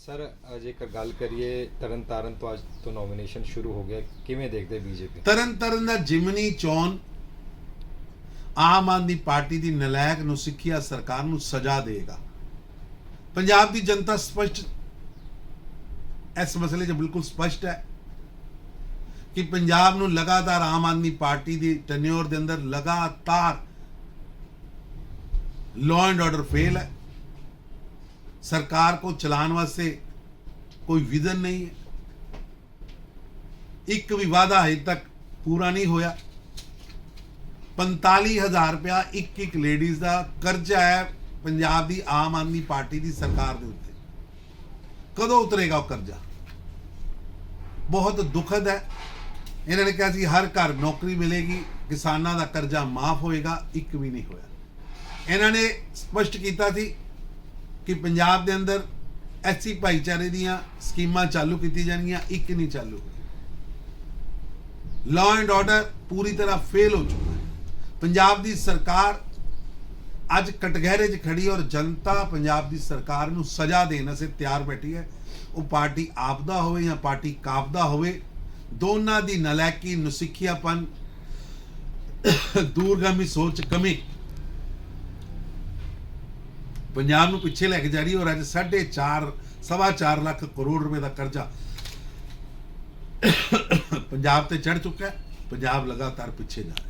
Sir, ਜੇਕਰ ਗੱਲ ਕਰੀਏ ਤਰਨਤਾਰਨ ਤੋਂ ਅੱਜ ਤੋਂ ਨੋਮੀਨੇਸ਼ਨ ਸ਼ੁਰੂ ਹੋ ਗਿਆ, ਕਿਵੇਂ ਦੇਖਦੇ ਬੀਜੇਪੀ? ਤਰਨ ਤਾਰਨ ਦਾ ਜਿਮਨੀ ਚੋਣ ਆਮ ਆਦਮੀ ਪਾਰਟੀ ਦੀ ਨਲਾਇਕ ਨੂੰ ਸਿੱਖਿਆ ਸਰਕਾਰ ਨੂੰ ਸਜ਼ਾ ਦੇਗਾ। ਪੰਜਾਬ ਦੀ ਜਨਤਾ ਸਪਸ਼ਟ ਇਸ ਮਸਲੇ 'ਚ ਬਿਲਕੁਲ ਸਪਸ਼ਟ ਹੈ ਕਿ ਪੰਜਾਬ ਨੂੰ ਲਗਾਤਾਰ ਆਮ ਆਦਮੀ ਪਾਰਟੀ ਦੀ ਟੈਨਿਓਰ ਦੇ ਅੰਦਰ ਲਗਾਤਾਰ ਲਾਅ ਐਂਡ ਆਰਡਰ ਫੇਲ ਹੈ। ਸਰਕਾਰ ਕੋ ਚਲਾਉਣ ਵਾਸਤੇ ਕੋਈ ਵਿਜ਼ਨ ਨਹੀਂ ਹੈ। ਇੱਕ ਵੀ ਵਾਅਦਾ ਹਜੇ ਤੱਕ ਪੂਰਾ ਨਹੀਂ ਹੋਇਆ। 45000 ਰੁਪਇਆ ਇੱਕ ਇੱਕ ਲੇਡੀਜ਼ ਦਾ ਕਰਜ਼ਾ ਹੈ ਪੰਜਾਬ ਦੀ ਆਮ ਆਦਮੀ ਪਾਰਟੀ ਦੀ ਸਰਕਾਰ ਦੇ ਉੱਤੇ। ਕਦੋਂ ਉਤਰੇਗਾ ਉਹ ਕਰਜ਼ਾ? ਬਹੁਤ ਦੁਖਦ ਹੈ। ਇਹਨਾਂ ਨੇ ਕਿਹਾ ਸੀ ਹਰ ਘਰ ਨੌਕਰੀ ਮਿਲੇਗੀ, ਕਿਸਾਨਾਂ ਦਾ ਕਰਜ਼ਾ ਮਾਫ ਹੋਏਗਾ, ਇੱਕ ਵੀ ਨਹੀਂ ਹੋਇਆ। ਇਹਨਾਂ ਨੇ ਸਪਸ਼ਟ ਕੀਤਾ ਸੀ ਕਿ ਪੰਜਾਬ ਦੇ ਅੰਦਰ ਐਸੀ ਭਾਈਚਾਰੇ ਦੀਆਂ ਸਕੀਮਾਂ ਚਾਲੂ ਕੀਤੀ ਜਾਣਗੀਆਂ, ਇੱਕ ਨਹੀਂ ਚਾਲੂ ਲਾਅ ਐਂਡ ਆਰਡਰ ਪੂਰੀ ਤਰ੍ਹਾਂ ਫੇਲ ਹੋ ਚੁੱਕਾ ਹੈ। ਪੰਜਾਬ ਦੀ ਸਰਕਾਰ ਅੱਜ ਕਟਗਹਿਰੇ 'ਚ ਖੜੀ ਔਰ ਜਨਤਾ ਪੰਜਾਬ ਦੀ ਸਰਕਾਰ ਨੂੰ ਸਜ਼ਾ ਦੇਣ ਵਾਸਤੇ ਤਿਆਰ ਬੈਠੀ ਹੈ। ਉਹ ਪਾਰਟੀ ਆਪਦਾ ਹੋਵੇ ਜਾਂ ਪਾਰਟੀ ਕਾਬਦਾ ਹੋਵੇ, ਦੋਨਾਂ ਦੀ ਨਲਾਇਕੀ, ਨੁਸਿੱਖਿਆਪਨ, ਦੂਰਗਾਮੀ ਸੋਚ ਕਮੀ ਪੰਜਾਬ ਨੂੰ ਪਿੱਛੇ ਲੈ ਕੇ ਜਾ ਰਹੀ ਹੈ ਔਰ ਅੱਜ 4.5 ਸਵਾ ਚਾਰ ਲੱਖ ਕਰੋੜ ਰੁਪਏ ਦਾ ਕਰਜ਼ਾ ਪੰਜਾਬ ਤੇ ਚੜ ਚੁੱਕਾ ਹੈ। ਪੰਜਾਬ ਲਗਾਤਾਰ ਪਿੱਛੇ ਜਾ ਰਿਹਾ